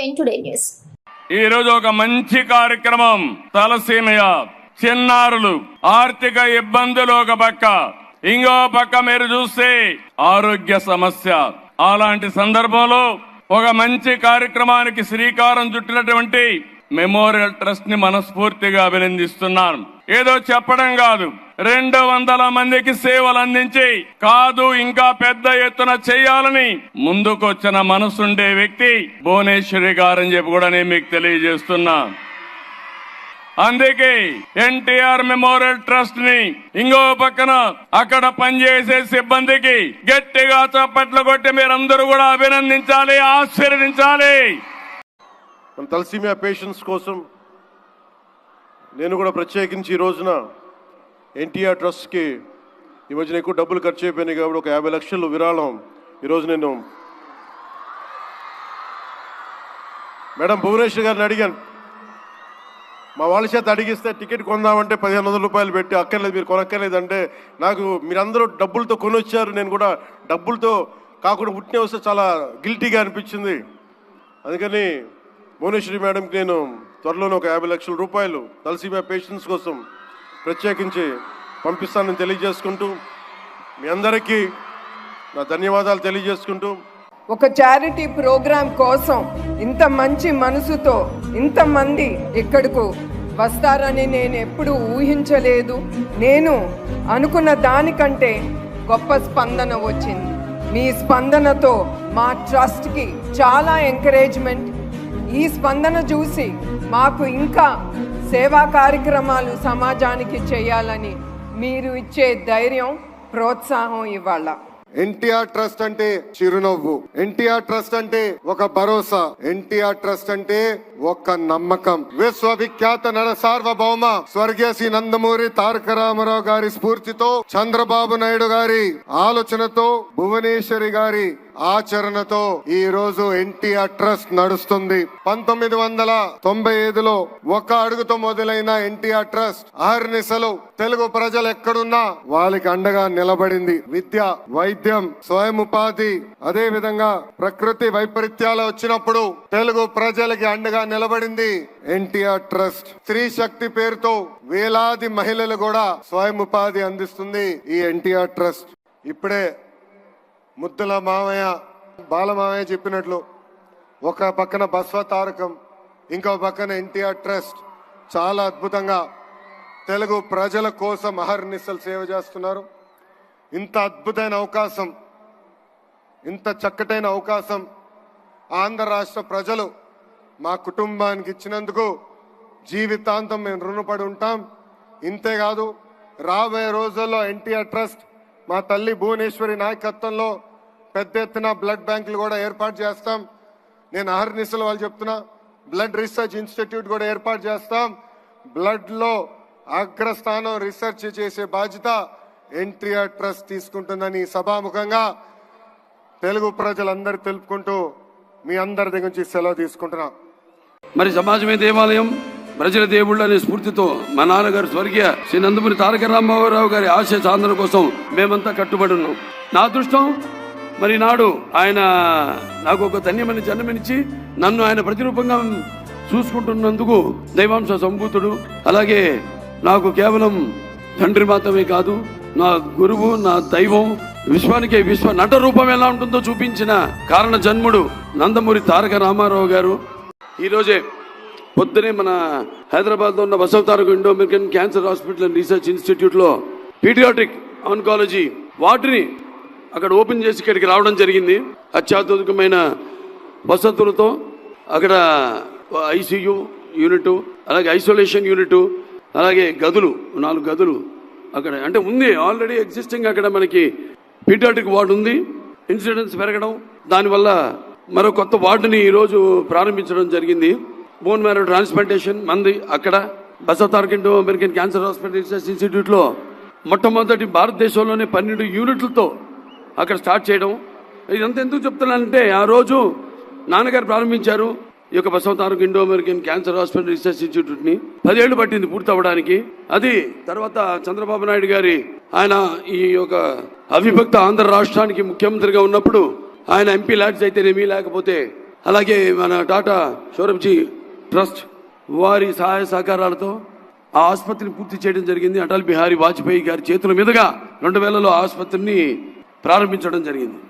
In today news ఈ రోజు ఒక మంచి కార్యక్రమం తలసీమయ చిన్నారులు ఆర్థిక ఇబ్బందులు ఒక పక్క. ఇంకో పక్క మీరు చూస్తే ఆరోగ్య సమస్య. అలాంటి సందర్భంలో ఒక మంచి కార్యక్రమానికి శ్రీకారం చుట్టినటువంటి మెమోరియల్ ట్రస్ట్ని మనస్ఫూర్తిగా అభినందిస్తున్నాను. ఏదో చెప్పడం కాదు. రెండు వందల మందికి సేవలు అందించి కాదు ఇంకా పెద్ద ఎత్తున చేయాలని ముందుకొచ్చిన మనసుండే వ్యక్తి భువనేశ్వరి గారని చెప్పి కూడా నేను మీకు తెలియజేస్తున్నా. అందుకే ఎన్టీఆర్ మెమోరియల్ ట్రస్ట్ని ఇంకో పక్కన అక్కడ పనిచేసే సిబ్బందికి గట్టిగా చప్పట్లు కొట్టి మీరందరూ కూడా అభినందించాలి ఆశీర్వదించాలి. తలసీమియా పేషెంట్స్ కోసం నేను కూడా ప్రత్యేకించి ఈ రోజున ఎన్టీఆర్ ట్రస్ట్కి ఈ మధ్యన ఎక్కువ డబ్బులు ఖర్చు అయిపోయినాయి కాబట్టి ఒక యాభై లక్షలు విరాళం ఈరోజు నేను మేడం భువనేశ్వర్ గారిని అడిగాను. మా వాళ్ళ చేత అడిగిస్తే టికెట్ కొందామంటే పదిహేను వందల రూపాయలు పెట్టి అక్కర్లేదు మీరు కొనక్కర్లేదు అంటే నాకు మీరందరూ డబ్బులతో కొనొచ్చారు. నేను కూడా డబ్బులతో కాకుండా పుట్టిన వస్తే చాలా గిల్టీగా అనిపించింది. అందుకని భువనేశ్వరి మేడంకి నేను త్వరలోనే ఒక యాభై లక్షల రూపాయలు తలసీమా పేషెంట్స్ కోసం ప్రత్యేకించి పంపిస్తానని తెలియజేసుకుంటూ మీ అందరికీ నా ధన్యవాదాలు తెలియజేసుకుంటూ ఒక చారిటీ ప్రోగ్రాం కోసం ఇంత మంచి మనసుతో ఇంతమంది ఇక్కడకు వస్తారని నేను ఎప్పుడు ఊహించలేదు. నేను అనుకున్న దానికంటే గొప్ప స్పందన వచ్చింది. మీ స్పందనతో మా ట్రస్ట్కి చాలా ఎంకరేజ్మెంట్. ఈ స్పందన చూసి మాకు ఇంకా సేవా కార్యక్రమాలు సమాజానికి చేయాలని మీరు ఇచ్చే ధైర్యం ప్రోత్సాహం ఇవాళ ఎన్టీఆర్ ట్రస్ట్ అంటే చిరునవ్వు. ఎన్టీఆర్ ట్రస్ట్ అంటే ఒక భరోసా. ఎన్టీఆర్ ట్రస్ట్ అంటే ఒక నమ్మకం. విశ్వవిఖ్యాత నర సార్వభౌమ స్వర్గీయ శ్రీ నందమూరి తారక రామారావు గారి స్ఫూర్తితో చంద్రబాబు నాయుడు గారి ఆలోచనతో భువనేశ్వరి గారి ఆచరణతో ఈ రోజు ఎన్టీఆర్ ట్రస్ట్ నడుస్తుంది. పంతొమ్మిది వందల తొంభై ఐదులో ఒక్క అడుగుతో మొదలైన ఎన్టీఆర్ ట్రస్ట్ అహర్నిశలు తెలుగు ప్రజలు ఎక్కడున్నా వాళ్ళకి అండగా నిలబడింది. విద్య వైద్యం స్వయం ఉపాధి అదే విధంగా ప్రకృతి వైపరీత్యాలు వచ్చినప్పుడు తెలుగు ప్రజలకి అండగా నిలబడింది ఎన్టీఆర్ ట్రస్ట్. స్త్రీ శక్తి పేరుతో వేలాది మహిళలు కూడా స్వయం ఉపాధి అందిస్తుంది ఈ ఎన్టీఆర్ ట్రస్ట్. ఇప్పుడే ముద్దుల మామయ్య బాలమామయ్య చెప్పినట్లు ఒక పక్కన బస్వ తారకం ఇంకో పక్కన ఎన్టీఆర్ ట్రస్ట్. చాలా అద్భుతంగా తెలుగు ప్రజల కోసం అహర్నిశలు సేవ చేస్తున్నారు. ఇంత అద్భుతమైన అవకాశం ఇంత చక్కటైన అవకాశం ఆంధ్ర రాష్ట్ర ప్రజలు మా కుటుంబానికి ఇచ్చినందుకు జీవితాంతం మేము రుణపడి ఉంటాం. ఇంతేకాదు రాబోయే రోజుల్లో ఎన్టీఆర్ ట్రస్ట్ మా తల్లి భువనేశ్వరి నాయకత్వంలో పెద్ద ఎత్తున బ్లడ్ బ్యాంకులు కూడా ఏర్పాటు చేస్తాం. నేను అహర్నిశలు వాళ్ళు చెప్తున్నా బ్లడ్ రీసెర్చ్ ఇన్స్టిట్యూట్ కూడా ఏర్పాటు చేస్తాం. బ్లడ్లో అగ్రస్థానం రీసెర్చ్ చేసే బాధ్యత ఎన్టీఆర్ ట్రస్ట్ తీసుకుంటుందని సభాముఖంగా తెలుగు ప్రజలందరూ తెలుపుకుంటూ మీ అందరి దగ్గర నుంచి సెలవు తీసుకుంటున్నాం. మరి సమాజమే దేవాలయం ప్రజల దేవుళ్ళు అనే స్ఫూర్తితో మా నాన్నగారు స్వర్గీయ శ్రీ నందమూరి తారక రామారావు గారి ఆశయ సాధన కోసం మేమంతా కట్టుబడి ఉన్నాం. నా అదృష్టం మరి నాడు ఆయన నాకు ఒక ధన్యమైన జన్మనిచ్చి నన్ను ఆయన ప్రతిరూపంగా చూసుకుంటున్నందుకు దైవాంశ సంభూతుడు. అలాగే నాకు కేవలం తండ్రి మాత్రమే కాదు నా గురువు నా దైవం విశ్వానికి విశ్వ నట రూపం ఎలా ఉంటుందో చూపించిన కారణ జన్ముడు నందమూరి తారక రామారావు గారు. ఈరోజే పొద్దునే మన హైదరాబాద్లో ఉన్న Basavataraka Indo American cancer hospital and research ఇన్స్టిట్యూట్లో పీడియాట్రిక్ ఆన్కాలజీ వాటిని అక్కడ ఓపెన్ చేసి ఇక్కడికి రావడం జరిగింది. అత్యాధునికమైన వసతులతో అక్కడ ఐసీయూ యూనిట్ అలాగే ఐసోలేషన్ యూనిట్ అలాగే గదులు నాలుగు గదులు అక్కడ. అంటే ఉంది ఆల్రెడీ ఎగ్జిస్టింగ్ అక్కడ మనకి పీడియాట్రిక్ వార్డు ఉంది. ఇన్సిడెన్స్ పెరగడం దానివల్ల మరో కొత్త వార్డుని ఈరోజు ప్రారంభించడం జరిగింది. బోన్ మ్యారో ట్రాన్స్ప్లాంటేషన్ మంది అక్కడ. బసవతారకిండో అమెరికన్ క్యాన్సర్ హాస్పిటల్ రీసెర్చ్ ఇన్స్టిట్యూట్లో మొట్టమొదటి భారతదేశంలోనే పన్నెండు యూనిట్లతో అక్కడ స్టార్ట్ చేయడం. ఇదంతా ఎందుకు చెప్తున్నానంటే ఆ రోజు నాన్నగారు ప్రారంభించారు ఈ యొక్క Basavataraka Indo American cancer hospital research ఇన్స్టిట్యూట్ని పదేళ్ళు పట్టింది పూర్తి అవ్వడానికి. అది తర్వాత చంద్రబాబు నాయుడు గారి ఆయన ఈ యొక్క అవిభక్త ఆంధ్ర రాష్ట్రానికి ముఖ్యమంత్రిగా ఉన్నప్పుడు ఆయన ఎంపీ ల్యాడ్స్ అయితేనేమి లేకపోతే అలాగే మన టాటా షోరంజీ ట్రస్ట్ వారి సహాయ సహకారాలతో ఆ ఆసుపత్రిని పూర్తి చేయడం జరిగింది. అటల్ బిహారీ వాజ్పేయి గారి చేతుల మీదుగా రెండు వేలలో ఆసుపత్రిని ప్రారంభించడం జరిగింది.